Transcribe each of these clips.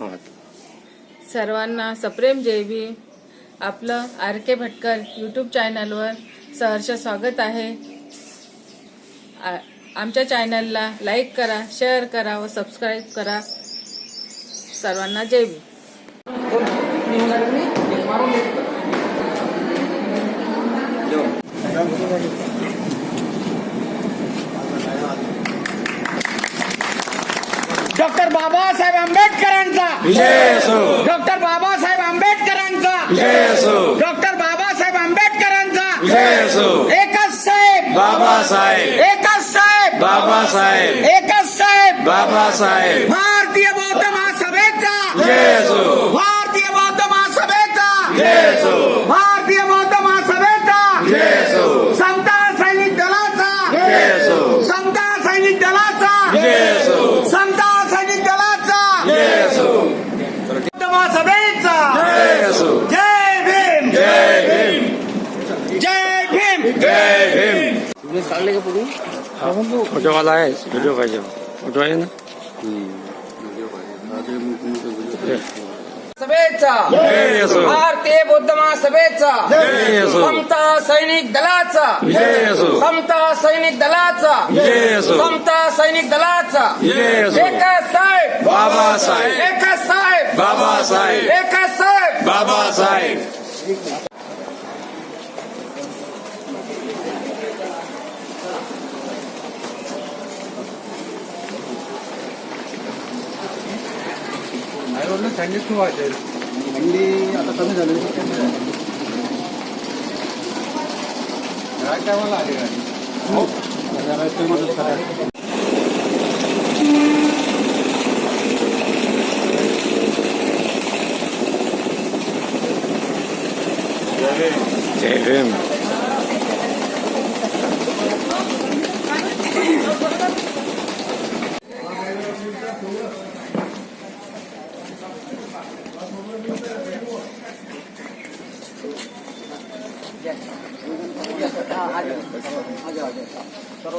हा सर्वांना सप्रेम जय भीम. आपलं आर के भटकर यूट्यूब चॅनलवर सहर्ष स्वागत आहे. आमच्या चॅनलला लाईक करा शेअर करा व सबस्क्राईब करा. सर्वांना जय भीम डॉक्टर बाबासाहेब आंबेडकरांचा. डॉक्टर बाबासाहेब आंबेडकरांचा. डॉक्टर बाबासाहेब आंबेडकरांचा. एकच साहेब. बाबासाहेब. एकच साहेब. बाबासाहेब. एकच साहेब. बाबासाहेब. भारतीय बौद्ध महासभेचा. फोटोवाला आहे व्हिडिओ पाहिजे फोटो आहे ना सभेचा भारतीय बौद्ध महासभेचा समता सैनिक दलाचा। विजय असो समता सैनिक दलाचा। समता सैनिक दलाचा। एकच साहेब। बाबासाहेब एकच साहेब। बाबासाहेब एकच साहेब। बाबासाहेब थंडी आता कमी झाली काय टायमाला आली गाडी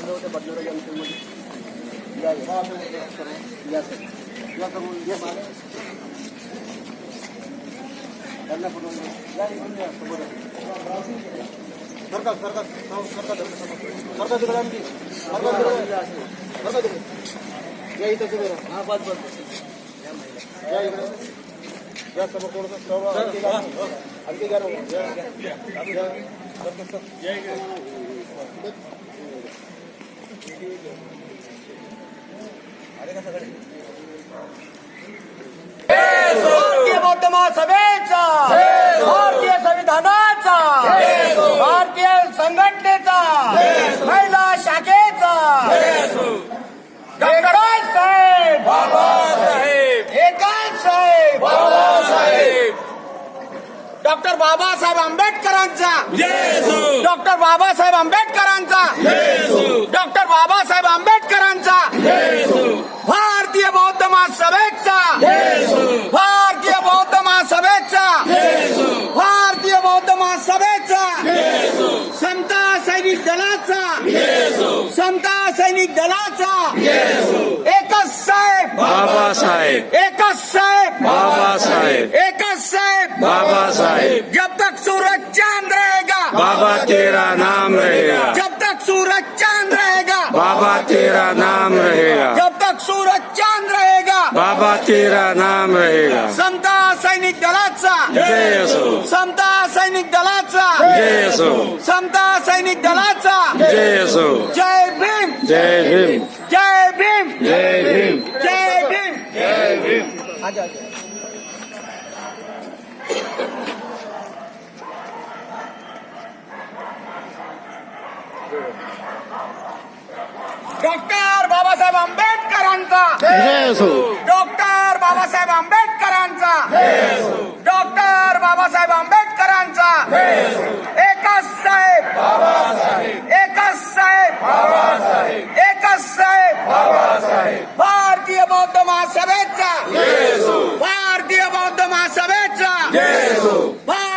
जरा ते मदत करा. जय भीम सरकार सरकार सरकार सरकार तिकडे आणखी सरकार तिकडे सरकार तिकडे या इथं तुम्ही हा या इकडे या समोर थोडंसं सर्व आणखी घ्या. आणखी घ्या. या. या. Sir, sir, sir. आले का सगळे भारतीय बौद्ध महासभेचा भारतीय संविधानाचा भारतीय संघटनेचा महिला शाखेचा. डॉक्टर साहेब. बाबासाहेब एकच साहेब. बाबासाहेब डॉक्टर बाबासाहेब आंबेडकरांचा. डॉक्टर बाबासाहेब आंबेडकरांचा. डॉक्टर बाबासाहेब आंबेडकरांचा. महासभेचा भारतीय बौद्ध महासभेचा भारतीय बौद्ध महासभेचा समता सैनिक दलाचा। समता सैनिक दलाचा। एकच साहेब। बाबासाहेब एकच साहेब। बाबासाहेब एकच साहेब। बाबासाहेब जब तक सूरज चाँद रहेगा। बाबा तेरा नाम रहेगा। जब तक सूरज चाँद रहेगा। बाबा तेरा नाम रहेगा। जब बाबा तेरा नाम रहेगा। समता सैनिक दलाचा। जय असो समता सैनिक दलाचा। जय असो समता सैनिक दलाचा। जय असो जय भीम। जय भीम। जय भीम। जय भीम। जय भीम। जय भीम। डॉक्टर बाबासाहेब आंबेडकरांचा. जय असो डॉक्टर बाबासाहेब आंबेडकरांचा. डॉक्टर बाबासाहेब आंबेडकरांचा. एकच साहेब. एकच साहेब. एकच साहेब. भारतीय बौद्ध महासभेचा. भारतीय बौद्ध महासभेचा. भारतीय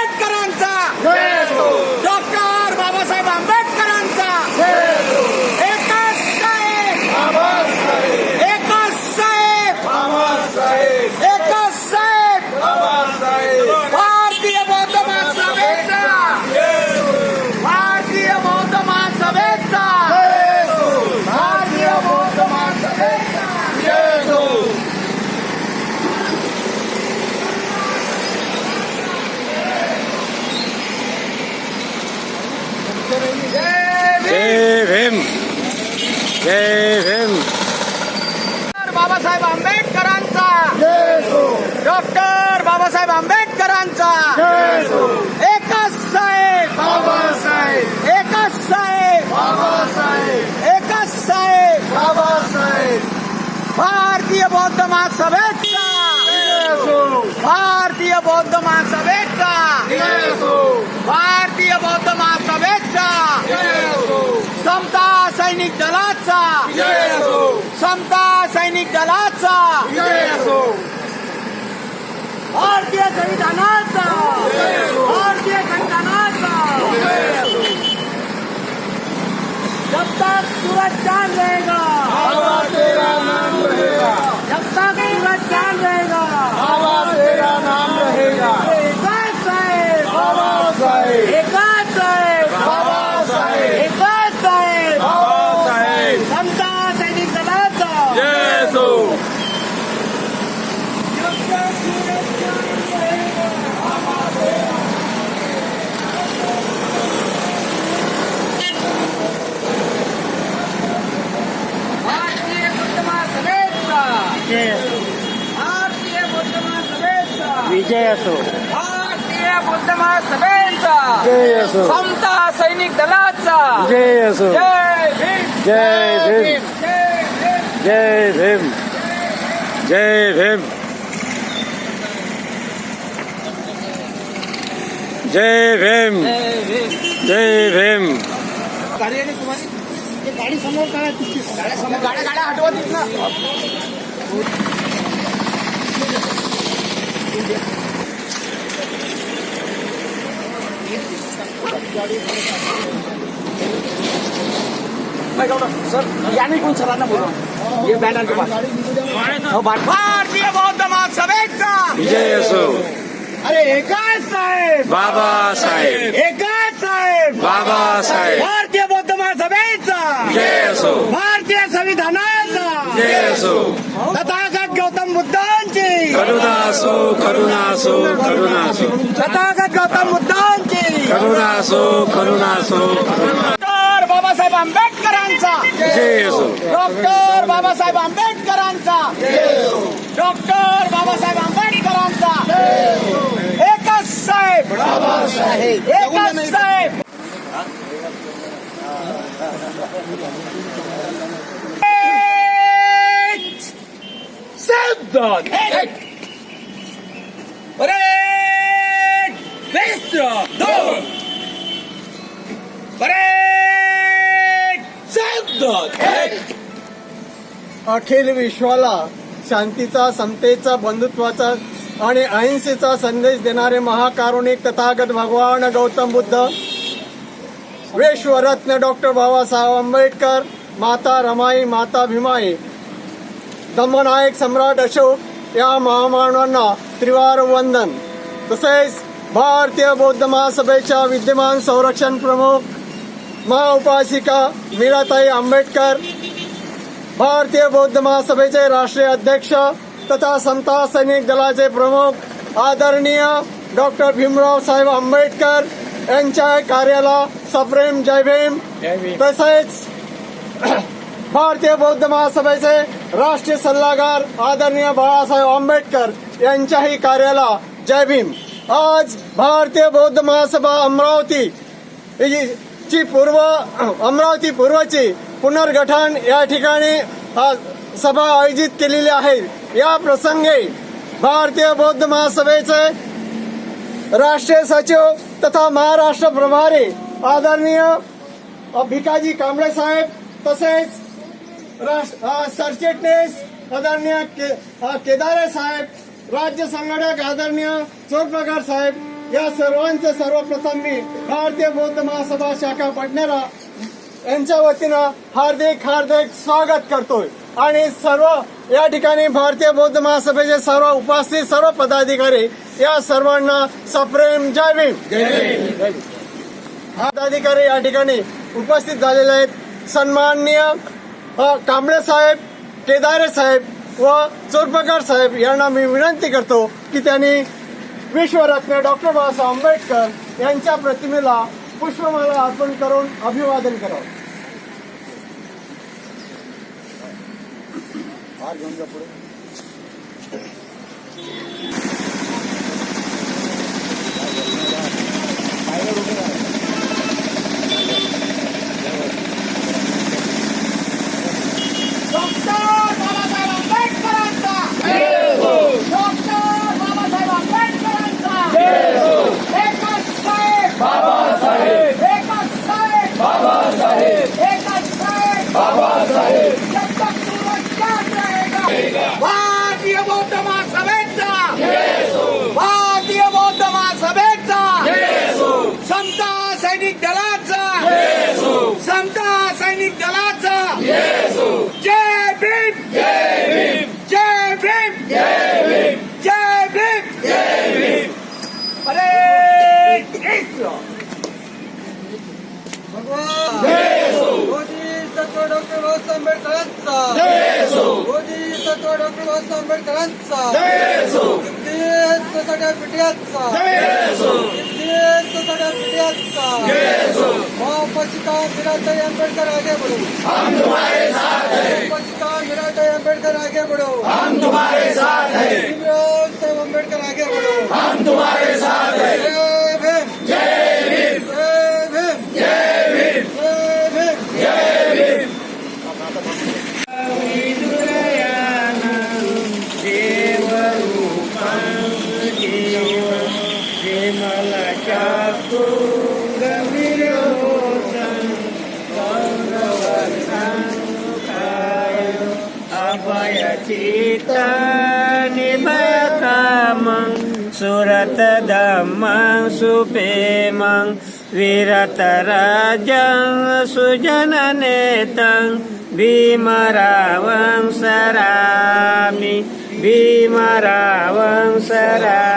बाबासाहेब आंबेडकरांचा. डॉक्टर बाबासाहेब आंबेडकरांचा. एकच साहेब. बाबासाहेब. एकच साहेब. बाबासाहेब. एकच साहेब. बाबासाहेब. भारतीय बौद्ध महासभेचा. भारतीय बौद्ध महासभेचा. भारतीय बौद्ध महासभेचा. समता सैनिक दलाचा समता सैनिक दलाचा. भारतीय संविधानाचा. भारतीय संविधानाचा. जब तक सूरज चांद रहेगा। जब तक सूरज चांद रहेगा बाबा तेरा नाम रहेगा एकाच साहेब बाबासाहेब एकाच साहेब बाबासाहेब एकाच साहेब बाबासाहेब समता सैनिक दलाचा जय सो भारतीय बुद्ध महासभेचा भारतीय बुद्ध महासभेचा विजय असो बुद्ध महासभेचा जय असो समता सैनिक दलाचा. जय असो जय भीम. जय भीम. जय भीम. जय भीम. जय भीम. जय भीम. जय भीम. गाड्या गाड्या हटवत ना. सर याने कोण सरांना बोलवा ये बॅनर के पास भारतीय बौद्ध महासभेचा विजय असो अरे एकाच साहेब. बाबासाहेब एकाच साहेब. बाबासाहेब भारतीय बौद्ध महासभेचा जय असो. भारतीय संविधानाचा. जय असो. तथागत गौतम बुद्धांची करुणा असो करुणा असो करुणा असो तथागत गौतम बुद्धांची करुणा असो करुणा असो डॉक्टर बाबासाहेब आंबेडकरांचा। जय असो डॉक्टर बाबासाहेब आंबेडकरांचा। डॉक्टर बाबासाहेब आंबेडकरांचा। एकच साहेब। एकच साहेब एक शब्द एक परेड बेस्त्र दोन परेड शब्द एक अखिल विश्वाला शांतीचा समतेचा बंधुत्वाचा आणि अहिंसेचा संदेश देणारे महाकारुणिक तथागत भगवान गौतम बुद्ध विश्वरत्न डॉक्टर बाबासाहेब आंबेडकर माता रमाई माता भीमाई धम्मनायक सम्राट अशोक या महामानवांना त्रिवार वंदन. तसेच भारतीय बौद्ध महासभेच्या विद्यमान संरक्षण प्रमुख महाउपासिका मीराताई आंबेडकर भारतीय बौद्ध महासभेचे राष्ट्रीय अध्यक्ष तथा समता सैनिक दलाचे प्रमुख आदरणीय डॉक्टर भीमराव साहेब आंबेडकर यांच्या कार्याला सप्रेम जय भीम. तसेच भारतीय बौद्ध महासभेचे राष्ट्रीय सल्लागार आदरणीय बाळासाहेब आंबेडकर यांच्याही कार्याला जय भीम. आज भारतीय बौद्ध महासभा अमरावती ची पूर्व अमरावती पूर्वची पुनर्गठन या ठिकाणी सभा आयोजित केलेली आहे. या प्रसंगी भारतीय बौद्ध महासभेचे राष्ट्रीय सचिव तथा महाराष्ट्र प्रभारी आदरणीय भिकाजी कांबळे साहेब तसेच सरचिटणीस आदरणीय के- केदारे साहेब राज्य संघटक आदरणीय चोरप्रकार साहेब या सर्वांचे सर्वप्रथम मी भारतीय बौद्ध महासभा शाखा पटणेरा यांच्या वतीनं हार्दिक हार्दिक स्वागत करतोय. आणि सर्व या ठिकाणी भारतीय बौद्ध महासभेचे सर्व उपस्थित सर्व पदाधिकारी या सर्वांना सप्रेम जय भीम. पदाधिकारी या ठिकाणी उपस्थित झालेले आहेत. सन्माननीय कांबळे साहेब केदारे साहेब व चोरपकार साहेब यांना मी विनंती करतो की त्यांनी विश्वरत्न डॉक्टर बाबासाहेब आंबेडकर यांच्या प्रतिमेला पुष्पमाला अर्पण करून अभिवादन करावं. घेऊन जा पुढे. डॉक्टर बाबासाहेब आंबेडकरांचा डॉक्टर बाबासाहेब आंबेडकरांचा एकच साहेब बाबासाहेब एकच साहेब बाबासाहेब एकच साहेब बाबासाहेब जब तक सूरज चांद रहेगा भारतीय बौद्ध महासभेचा भारतीय बौद्ध महासभेचा समता सैनिक दलाचा समता सैनिक दलाचा जय भीम जय भीम जय भीम जय भीम जय भीम जय भीम अरे मोदी सत्व डॉक्टर बाबासाहेब आंबेडकरांचा मोदी सत्व डॉक्टर बाबासाहेब आंबेडकरांचा इतिहास सगळ्या पिढ्याचा इतिहास सगळ्या पिढ्याचा महापशिका मीराताई आंबेडकर आगे बढ़ो हम तुम्हारे साथ हैं महापशिका मीराताई आंबेडकर आगे बढ़ो हम तुम्हारे साथ हैं भीमराव साहेब आंबेडकर आगे बढ़ो हम तुम्हारे साथ हैं विरतराजं सुजननेतं भीमरावं सरामि भीमरावं सरामि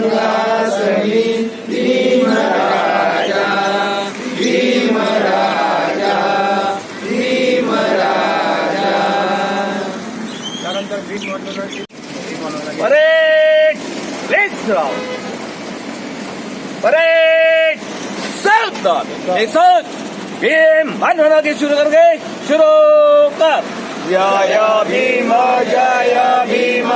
शरण भीम राजा भीम राजा भीम राजा त्यानंतर भीम एक भीम सुरू शुरू कर। जय भीम जय भीम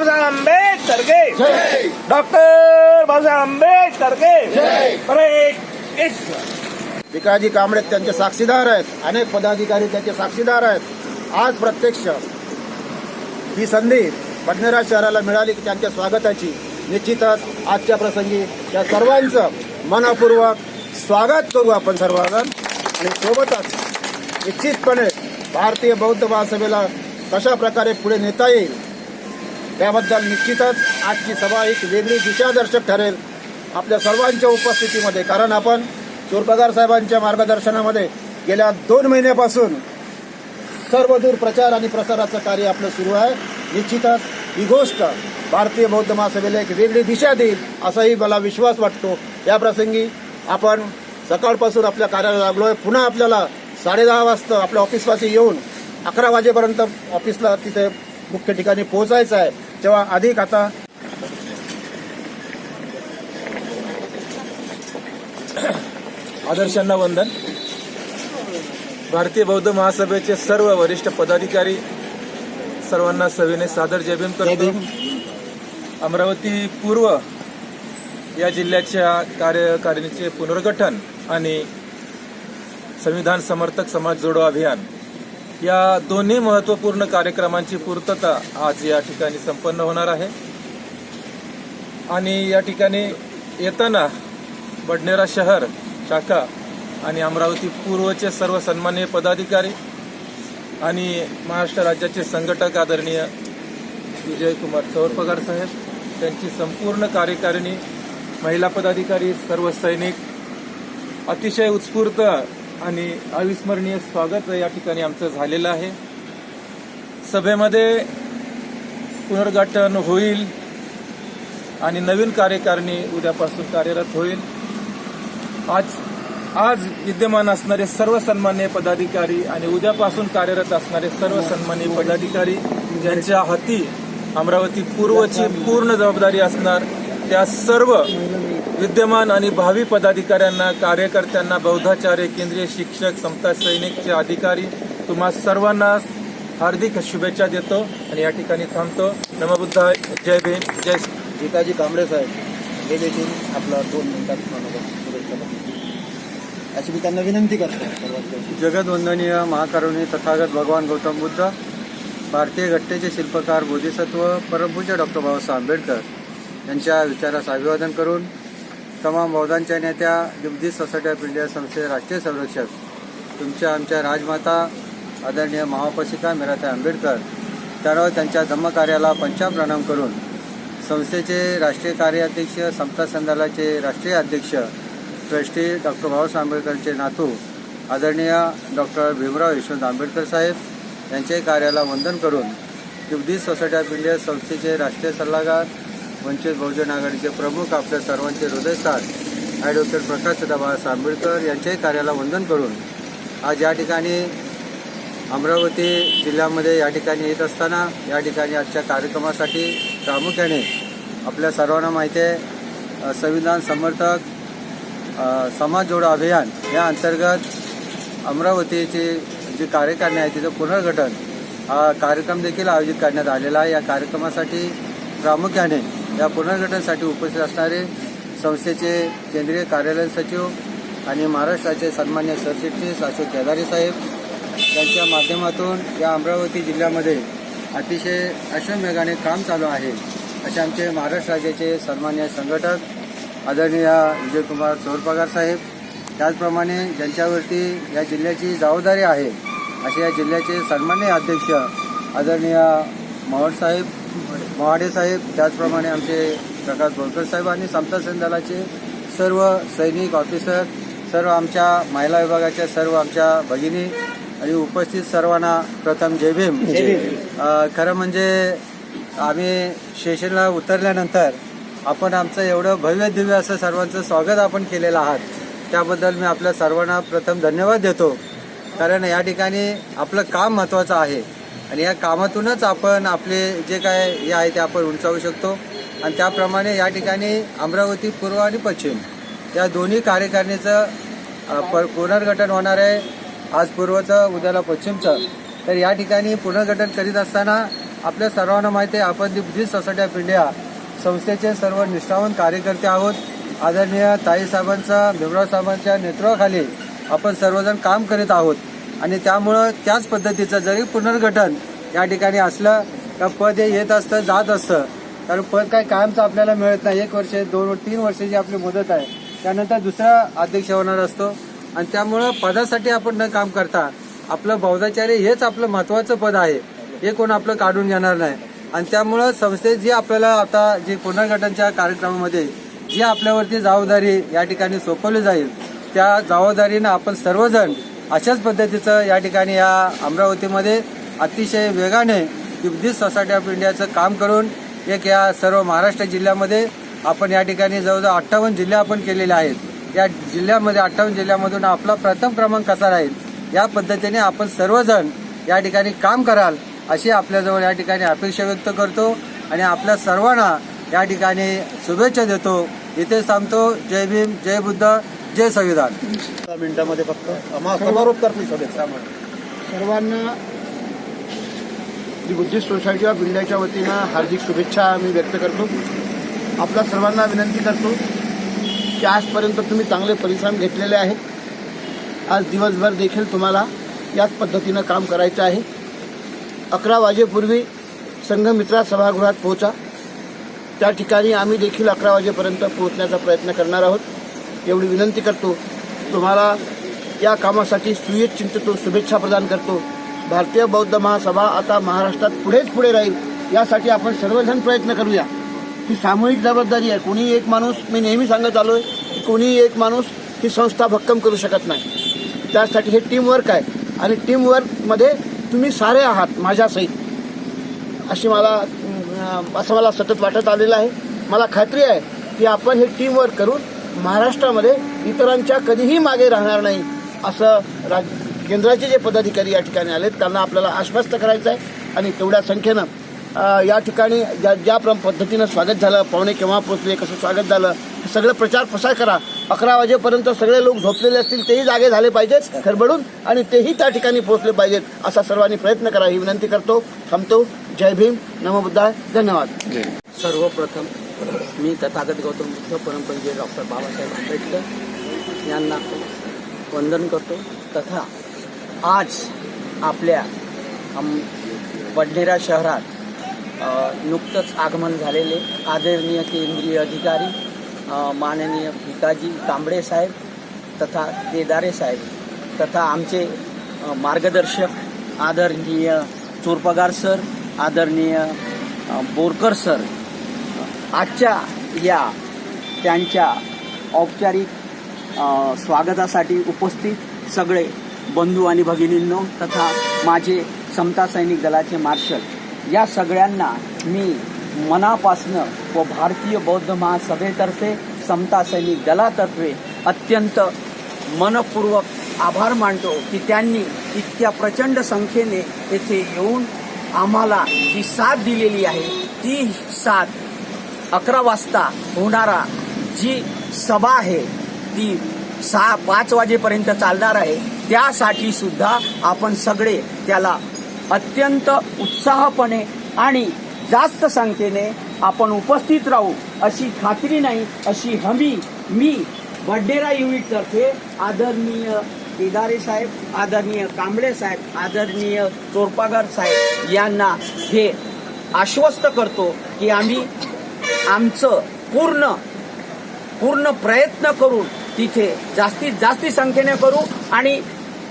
बाबासाहेब आंबेडकर के। डॉक्टर बाबासाहेब आंबेडकर के। भिकाजी कांबळे त्यांचे साक्षीदार आहेत. अनेक पदाधिकारी त्यांचे साक्षीदार आहेत. आज प्रत्यक्ष ही संधी बडनेरा शहराला मिळाली की त्यांच्या स्वागताची. निश्चितच आजच्या प्रसंगी या सर्वांचं मनापूर्वक स्वागत करू आपण सर्वजण. आणि सोबतच निश्चितपणे भारतीय बौद्ध महासभेला कशा प्रकारे पुढे नेता येईल त्याबद्दल निश्चितच आजची सभा एक वेगळी दिशादर्शक ठरेल आपल्या सर्वांच्या उपस्थितीमध्ये. कारण आपण चोरपगार साहेबांच्या मार्गदर्शनामध्ये गेल्या दोन महिन्यापासून सर्वदूर प्रचार आणि प्रसाराचं कार्य आपलं सुरू आहे. निश्चितच ही गोष्ट भारतीय बौद्ध महासभेला एक वेगळी दिशा देईल असाही मला विश्वास वाटतो. या प्रसंगी आपण सकाळपासून आपल्या कार्याला आहे पुन्हा आपल्याला साडेदहा वाजता आपल्या ऑफिसपाशी येऊन अकरा वाजेपर्यंत ऑफिसला तिथे मुख्य ठिकाणी पोहोचायचं आहे. तेव्हा अधिक आता आदर्शांना वंदन. भारतीय बौद्ध महासभेचे सर्व वरिष्ठ पदाधिकारी सर्वांना सविनय सादर जय भीम करतो. अमरावती पूर्व या जिल्ह्याच्या कार्यकारिणीचे पुनर्गठन आणि संविधान समर्थक समाज जोडो अभियान. या दोन्ही महत्त्वपूर्ण कार्यक्रमांची पूर्तता आज या ठिकाणी संपन्न होणार आहे. आणि या ठिकाणी येताना बडनेरा शहर शाखा आणि अमरावती पूर्वचे सर्व सन्माननीय पदाधिकारी आणि महाराष्ट्र राज्याचे संघटक आदरणीय विजयकुमार चौरपगार साहेब त्यांची संपूर्ण कार्यकारिणी महिला पदाधिकारी सर्व सैनिक अतिशय उत्स्फूर्त आणि अविस्मरणीय स्वागत या ठिकाणी आमचं झालेलं आहे. सभेमध्ये पुनर्गठन होईल आणि नवीन कार्यकारिणी उद्यापासून कार्यरत होईल. आज आज विद्यमान असणारे सर्व सन्मान्य पदाधिकारी आणि उद्यापासून कार्यरत असणारे सर्व सन्मान्य पदाधिकारी ज्यांच्या हाती अमरावती पूर्वची पूर्ण जबाबदारी असणार त्या सर्व विद्यमान आणि भावी पदाधिकाऱ्यांना कार्यकर्त्यांना बौद्धाचार्य केंद्रीय शिक्षक समता सैनिकचे अधिकारी तुम्हा सर्वांना हार्दिक शुभेच्छा देतो आणि या ठिकाणी थांबतो नमबुद्धा जय भीम जय गीताजी कांबळे साहेब हे देखील आपला दोन मिनिटात. अशी मी त्यांना विनंती करतो. जगदवंदनीय महाकरुणी तथागत भगवान गौतम बुद्ध भारतीय घटनेचे शिल्पकार बोधिसत्व परमपूज्य डॉक्टर बाबासाहेब आंबेडकर यांच्या विचारास अभिवादन करून तमाम बौद्धांच्या नेत्या जुगदीश सोसायटी ऑफ इंडिया संस्थेचे राष्ट्रीय संरक्षक तुमच्या आमच्या राजमाता आदरणीय महापशिका मिराताई आंबेडकर त्यावर त्यांच्या धम्मकार्याला पंचाप्रणाम करून संस्थेचे राष्ट्रीय कार्याध्यक्ष समता संघालाचे राष्ट्रीय अध्यक्ष ट्रस्टी डॉक्टर बाबासाहेब आंबेडकरचे नातू आदरणीय डॉक्टर भीमराव यशवंत आंबेडकर साहेब यांच्या कार्याला वंदन करून जुगदीश सोसायटी ऑफ इंडिया संस्थेचे राष्ट्रीय सल्लागार वंचित बहुजन आघाडीचे प्रमुख आपल्या सर्वांचे हृदयस्थान. ॲडव्होकेट प्रकाश बाबासाहेब आंबेडकर यांच्याही कार्याला वंदन करून आज या ठिकाणी अमरावती जिल्ह्यामध्ये या ठिकाणी येत असताना या ठिकाणी आजच्या कार्यक्रमासाठी प्रामुख्याने आपल्या सर्वांना माहिती आहे संविधान समर्थक समाज जोडो अभियान या अंतर्गत अमरावतीची जी कार्यकारिणी आहे तिचं पुनर्गठन हा कार्यक्रम देखील आयोजित करण्यात आलेला आहे. या कार्यक्रमासाठी प्रामुख्याने या पुनर्गठनासाठी उपस्थित असणारे संस्थेचे केंद्रीय कार्यालय सचिव आणि महाराष्ट्राचे सन्मान्य सरचिटणीस अशोक केदारे साहेब त्यांच्या माध्यमातून या अमरावती जिल्ह्यामध्ये अतिशय अश्वमेघाने काम चालू आहे असे आमचे महाराष्ट्र राज्याचे सन्मान्य संघटक आदरणीय विजयकुमार चोरपगार साहेब. त्याचप्रमाणे ज्यांच्यावरती या जिल्ह्याची जबाबदारी आहे असे या जिल्ह्याचे सन्मान्य अध्यक्ष आदरणीय मवाड साहेब मवाडे साहेब त्याचप्रमाणे आमचे प्रकाश बोरकर साहेब आणि समता दलाचे सर्व सैनिक ऑफिसर सर्व आमच्या महिला विभागाच्या सर्व आमच्या भगिनी आणि उपस्थित सर्वांना प्रथम जय भीम. खरं म्हणजे आम्ही स्टेशनला उतरल्यानंतर आपण आमचं एवढं भव्य दिव्य असं सर्वांचं स्वागत आपण केलेलं आहात. त्याबद्दल मी आपल्या सर्वांना प्रथम धन्यवाद देतो. कारण या ठिकाणी आपलं काम महत्त्वाचं आहे. आणि या कामातूनच आपण आपले जे काय हे आहे ते आपण उंचावू शकतो. आणि त्याप्रमाणे या ठिकाणी अमरावती पूर्व आणि पश्चिम या दोन्ही कार्यकारिणीचं प- पुनर्गठन होणार आहे. आज पूर्वचं उद्याला पश्चिमचं. तर या ठिकाणी पुनर्गठन करीत असताना आपल्या सर्वांना माहिती आहे आपण the Buddhist Society of India संस्थेचे सर्व निष्ठावंत कार्यकर्ते आहोत. आदरणीय ताईसाहेबांचा भीमराव साहेबांच्या नेतृत्वाखाली आपण सर्वजण काम करीत आहोत. आणि त्यामुळं त्याच पद्धतीचं जरी पुनर्गठन या ठिकाणी असलं का पद हे येत असतं जात असतं. कारण पद काय कायमचं आपल्याला मिळत नाही. एक वर्ष दोन तीन वर्षाची आपली मुदत आहे त्यानंतर दुसरा अध्यक्ष होणार असतो. आणि त्यामुळं पदासाठी आपण न काम करता आपलं बौद्धाचार्य हेच आपलं महत्वाचं पद आहे. हे कोण आपलं काढून घेणार नाही. आणि त्यामुळं संस्थेत जी आपल्याला आता जी पुनर्गठनच्या कार्यक्रमामध्ये जी आपल्यावरती जबाबदारी या ठिकाणी सोपवली जाईल त्या जबाबदारीनं आपण सर्वजण अशाच पद्धतीचं या ठिकाणी या अमरावतीमध्ये अतिशय वेगाने बुद्धिस्ट सोसायटी ऑफ इंडियाचं काम करून एक या सर्व महाराष्ट्र जिल्ह्यामध्ये आपण या ठिकाणी जवळजवळ अठ्ठावन्न जिल्हे आपण केलेले आहेत. या जिल्ह्यामध्ये अठ्ठावन्न जिल्ह्यामधून आपला प्रथम क्रमांक कसा राहील? या पद्धतीने आपण सर्वजण या ठिकाणी काम कराल अशी आपल्याजवळ या ठिकाणी अपेक्षा व्यक्त करतो आणि आपल्या सर्वांना या ठिकाणी शुभेच्छा देतो. इथे सांगतो जय भीम जय बुद्ध. जय संविधान. दहा मिनिटामध्ये फक्त. समारोप करतील सभेचा सर्वांना जी बुद्धिस्ट सोसायटी ऑफ इंडियाच्या वतीनं हार्दिक शुभेच्छा मी व्यक्त करतो. आपल्या सर्वांना विनंती करतो की आजपर्यंत तुम्ही चांगले परिश्रम घेतलेले आहेत. आज दिवसभर देखील तुम्हाला याच पद्धतीनं काम करायचं आहे. अकरा वाजेपूर्वी संघमित्रा सभागृहात पोहोचा. त्या ठिकाणी आम्ही देखील अकरा वाजेपर्यंत पोहोचण्याचा प्रयत्न करणार आहोत. एवढी विनंती करतो. तुम्हाला या कामासाठी सुयश चिंततो शुभेच्छा प्रदान करतो. भारतीय बौद्ध महासभा आता महाराष्ट्रात पुढेच पुढे राहील. यासाठी आपण सर्वजण प्रयत्न करूया. ही सामूहिक जबाबदारी आहे. कोणी एक माणूस मी नेहमी सांगत आलो आहे की कोणी एक माणूस ही संस्था भक्कम करू शकत नाही. त्यासाठी हे टीमवर्क आहे. आणि टीमवर्कमध्ये तुम्ही सारे आहात माझ्यासहित. अशी मला असं मला सतत वाटत आलेलं आहे. मला खात्री आहे की आपण हे टीमवर्क करून महाराष्ट्रामध्ये इतरांच्या कधीही मागे राहणार नाही असं राज केंद्राचे जे पदाधिकारी या ठिकाणी आलेत त्यांना आपल्याला आश्वस्त करायचं आहे आणि तेवढ्या संख्येनं या ठिकाणी ज्या ज्या प्र- पद्धतीनं स्वागत झालं पाहुणे केव्हा पोचले कसं स्वागत झालं हे सगळं प्रचार प्रसार करा. अकरा वाजेपर्यंत सगळे लोक झोपलेले असतील तेही जागे झाले पाहिजेत खडबडून आणि तेही त्या ठिकाणी पोहोचले पाहिजेत असा सर्वांनी प्रयत्न करा. ही विनंती करतो. थांबतो. जय भीम. नमो बुद्धाय. धन्यवाद. सर्वप्रथम मी तथागत गौतम बुद्ध परमपूज्य डॉक्टर बाबासाहेब आंबेडकर यांना वंदन करतो. तथा आज आपल्या अम, बडनेरा शहरात नुकतंच आगमन झालेले आदरणीय केंद्रीय अधिकारी माननीय भिकाजी कांबळे साहेब तथा केदारे साहेब तथा आमचे मार्गदर्शक आदरणीय चोरपगार सर आदरणीय बोरकर सर आजच्या या त्यांच्या औपचारिक स्वागतासाठी उपस्थित सगळे बंधू आणि भगिनींनो तथा माझे समता सैनिक दलाचे मार्शल या सगळ्यांना मी मनापासनं व भारतीय बौद्ध महासभेतर्फे समता सैनिक दलातर्फे अत्यंत मनपूर्वक आभार मानतो की त्यांनी इतक्या प्रचंड संख्येने येथे येऊन आम्हाला जी साथ दिलेली आहे ती साथ अकरा वाजता होणारा जी सभा आहे ती सहा पाच वाजेपर्यंत चालणार आहे. त्यासाठी सुद्धा आपण सगळे त्याला अत्यंत उत्साहपणे आणि जास्त संख्येने आपण उपस्थित राहू अशी खात्री नाही अशी हमी मी वड्डेरा युनिटतर्फे आदरणीय केदारे साहेब आदरणीय कांबळे साहेब आदरणीय चोरपागर साहेब यांना हे आश्वस्त करतो की आम्ही आमचं पूर्ण पूर्ण प्रयत्न करून तिथे जास्तीत जास्ती संख्येने करू आणि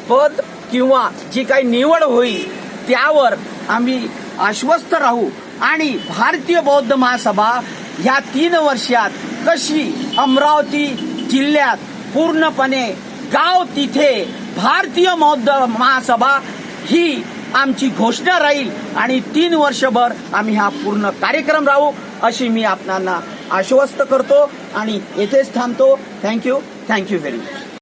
पद किंवा जी काही निवड होईल त्यावर आम्ही आश्वस्त राहू. आणि भारतीय बौद्ध महासभा ह्या तीन वर्षात कशी अमरावती जिल्ह्यात पूर्णपणे गाव तिथे भारतीय बौद्ध महासभा ही आमची घोषणा राहील आणि तीन वर्षभर आम्ही हा पूर्ण कार्यक्रम राहू. अशी मी आपणाला आश्वस्त करतो आणि येथेच थांबतो. Thank you thank you very much